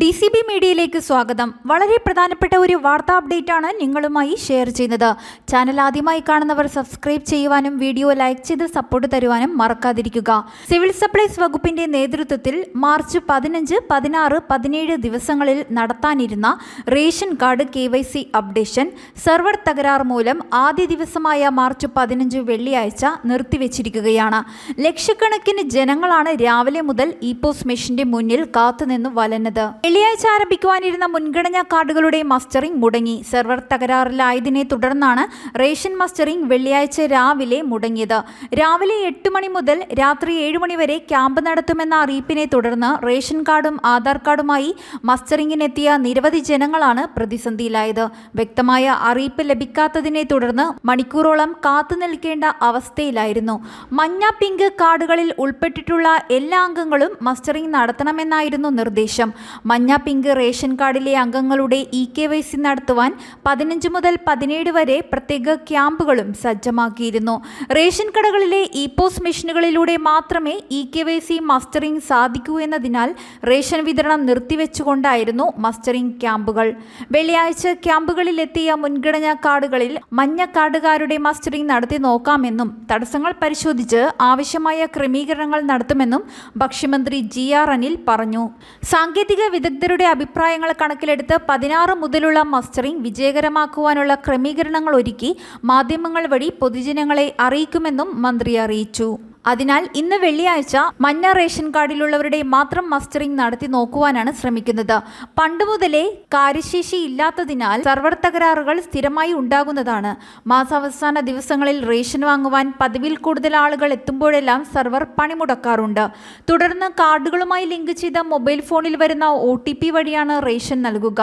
D C B മീഡിയയിലേക്ക് സ്വാഗതം. വളരെ പ്രധാനപ്പെട്ട ഒരു വാർത്താ അപ്ഡേറ്റ് ആണ് നിങ്ങളുമായി ഷെയർ ചെയ്യുന്നത്. ചാനൽ ആദ്യമായി കാണുന്നവർ സബ്സ്ക്രൈബ് ചെയ്യുവാനും വീഡിയോ ലൈക്ക് ചെയ്ത് സപ്പോർട്ട് തരുവാനും മറക്കാതിരിക്കുക. സിവിൽ സപ്ലൈസ് വകുപ്പിന്റെ നേതൃത്വത്തിൽ മാർച്ച് പതിനഞ്ച് പതിനാറ് പതിനേഴ് ദിവസങ്ങളിൽ നടത്താനിരുന്ന ration card K Y C updation server തകരാർ മൂലം ആദ്യ ദിവസമായ മാർച്ച് പതിനഞ്ച് വെള്ളിയാഴ്ച നിർത്തിവെച്ചിരിക്കുകയാണ്. ലക്ഷക്കണക്കിന് ജനങ്ങളാണ് രാവിലെ മുതൽ ഇ പോസ് മെഷീന്റെ മുന്നിൽ കാത്തുനിന്ന് വലഞ്ഞത്. വെള്ളിയാഴ്ച ആരംഭിക്കുവാനിരുന്ന മുൻഗണനാ കാർഡുകളുടെ മസ്റ്ററിംഗ് മുടങ്ങി. സെർവർ തകരാറിലായതിനെ തുടർന്നാണ് റേഷൻ മസ്റ്ററിംഗ് വെള്ളിയാഴ്ച രാവിലെ മുടങ്ങിയത്. രാവിലെ എട്ട് മണി മുതൽ രാത്രി ഏഴ് മണി വരെ ക്യാമ്പ് നടത്തുമെന്ന അറിയിപ്പിനെ തുടർന്ന് റേഷൻ കാർഡും ആധാർ കാർഡുമായി മസ്റ്ററിംഗിനെത്തിയ നിരവധി ജനങ്ങളാണ് പ്രതിസന്ധിയിലായത്. വ്യക്തമായ അറിയിപ്പ് ലഭിക്കാത്തതിനെ തുടർന്ന് മണിക്കൂറോളം കാത്തു നിൽക്കേണ്ട അവസ്ഥയിലായിരുന്നു. മഞ്ഞ പിങ്ക് കാർഡുകളിൽ ഉൾപ്പെട്ടിട്ടുള്ള എല്ലാ അംഗങ്ങളും മസ്റ്ററിംഗ് നടത്തണമെന്നായിരുന്നു നിർദ്ദേശം. മഞ്ഞ പിങ്ക് റേഷൻ കാർഡിലെ അംഗങ്ങളുടെ ഇ കെ വൈ സി നടത്തുവാൻ പതിനഞ്ച് മുതൽ പതിനേഴ് വരെ പ്രത്യേക ക്യാമ്പുകളും സജ്ജമാക്കിയിരുന്നു. റേഷൻ കടകളിലെ ഇ പോസ് മെഷീനുകളിലൂടെ മാത്രമേ E K Y C mustering സാധിക്കൂ എന്നതിനാൽ റേഷൻ വിതരണം നിർത്തിവെച്ചുകൊണ്ടായിരുന്നു മസ്റ്ററിംഗ് ക്യാമ്പുകൾ. വെള്ളിയാഴ്ച ക്യാമ്പുകളിലെത്തിയ മുൻഗണനാ കാർഡുകളിൽ മഞ്ഞ കാർഡുകാരുടെ മസ്റ്ററിംഗ് നടത്തി നോക്കാമെന്നും തടസ്സങ്ങൾ പരിശോധിച്ച് ആവശ്യമായ ക്രമീകരണങ്ങൾ നടത്തുമെന്നും ഭക്ഷ്യമന്ത്രി ജി ആർ അനിൽ പറഞ്ഞു. സാങ്കേതിക വിദഗ്ധരുടെ അഭിപ്രായങ്ങൾ കണക്കിലെടുത്ത് പതിനാറ് മുതലുള്ള മസ്റ്ററിംഗ് വിജയകരമാക്കുവാനുള്ള ക്രമീകരണങ്ങൾ ഒരുക്കി മാധ്യമങ്ങൾ വഴി പൊതുജനങ്ങളെ അറിയിക്കുമെന്നും മന്ത്രി അറിയിച്ചു. അതിനാൽ ഇന്ന് വെള്ളിയാഴ്ച മഞ്ഞ റേഷൻ കാർഡിലുള്ളവരുടെ മാത്രം മസ്റ്ററിംഗ് നടത്തി നോക്കുവാനാണ് ശ്രമിക്കുന്നത്. പണ്ട് മുതലേ കാര്യശേഷി ഇല്ലാത്തതിനാൽ സർവർ തകരാറുകൾ സ്ഥിരമായി ഉണ്ടാകുന്നതാണ്. മാസാവസാന ദിവസങ്ങളിൽ റേഷൻ വാങ്ങുവാൻ പതിവിൽ കൂടുതൽ ആളുകൾ എത്തുമ്പോഴെല്ലാം സർവർ പണിമുടക്കാറുണ്ട്. തുടർന്ന് കാർഡുകളുമായി ലിങ്ക് ചെയ്ത മൊബൈൽ ഫോണിൽ വരുന്ന ഒ വഴിയാണ് റേഷൻ നൽകുക.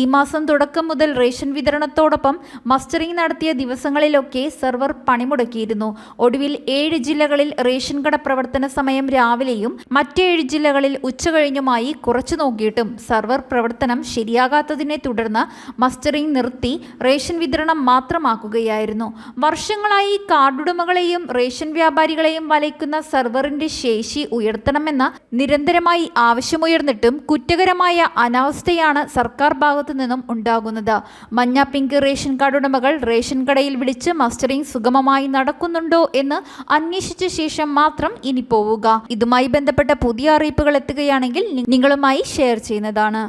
ഈ മാസം തുടക്കം മുതൽ റേഷൻ വിതരണത്തോടൊപ്പം മസ്റ്ററിംഗ് നടത്തിയ ദിവസങ്ങളിലൊക്കെ സർവർ പണിമുടക്കിയിരുന്നു. ഒടുവിൽ ഏഴ് ജില്ലകളിൽ റേഷൻ കട പ്രവർത്തന സമയം രാവിലെയും മറ്റേഴ് ജില്ലകളിൽ ഉച്ചകഴിഞ്ഞുമായി കുറച്ചു നോക്കിയിട്ടും സർവർ പ്രവർത്തനം ശരിയാകാത്തതിനെ തുടർന്ന് മസ്റ്ററിംഗ് നിർത്തി റേഷൻ വിതരണം മാത്രമാക്കുകയായിരുന്നു. വർഷങ്ങളായി കാർഡുടമകളെയും റേഷൻ വ്യാപാരികളെയും വലയ്ക്കുന്ന സർവറിന്റെ ശേഷി ഉയർത്തണമെന്ന നിരന്തരമായി ആവശ്യമുയർന്നിട്ടും കുറ്റകരമായ അനാവസ്ഥയാണ് സർക്കാർ ഭാഗത്തു നിന്നും ഉണ്ടാകുന്നത്. മഞ്ഞ പിങ്ക് റേഷൻ കാർഡ് ഉടമകൾ റേഷൻ കടയിൽ വിളിച്ച് മസ്റ്ററിംഗ് സുഗമമായി നടക്കുന്നുണ്ടോ എന്ന് അന്വേഷിച്ച ശേഷം മാത്രം ഇനി പോവുക. ഇതുമായി ബന്ധപ്പെട്ട പുതിയ അറിയിപ്പുകൾ എത്തുകയാണെങ്കിൽ നിങ്ങളുമായി ഷെയർ ചെയ്യുന്നതാണ്.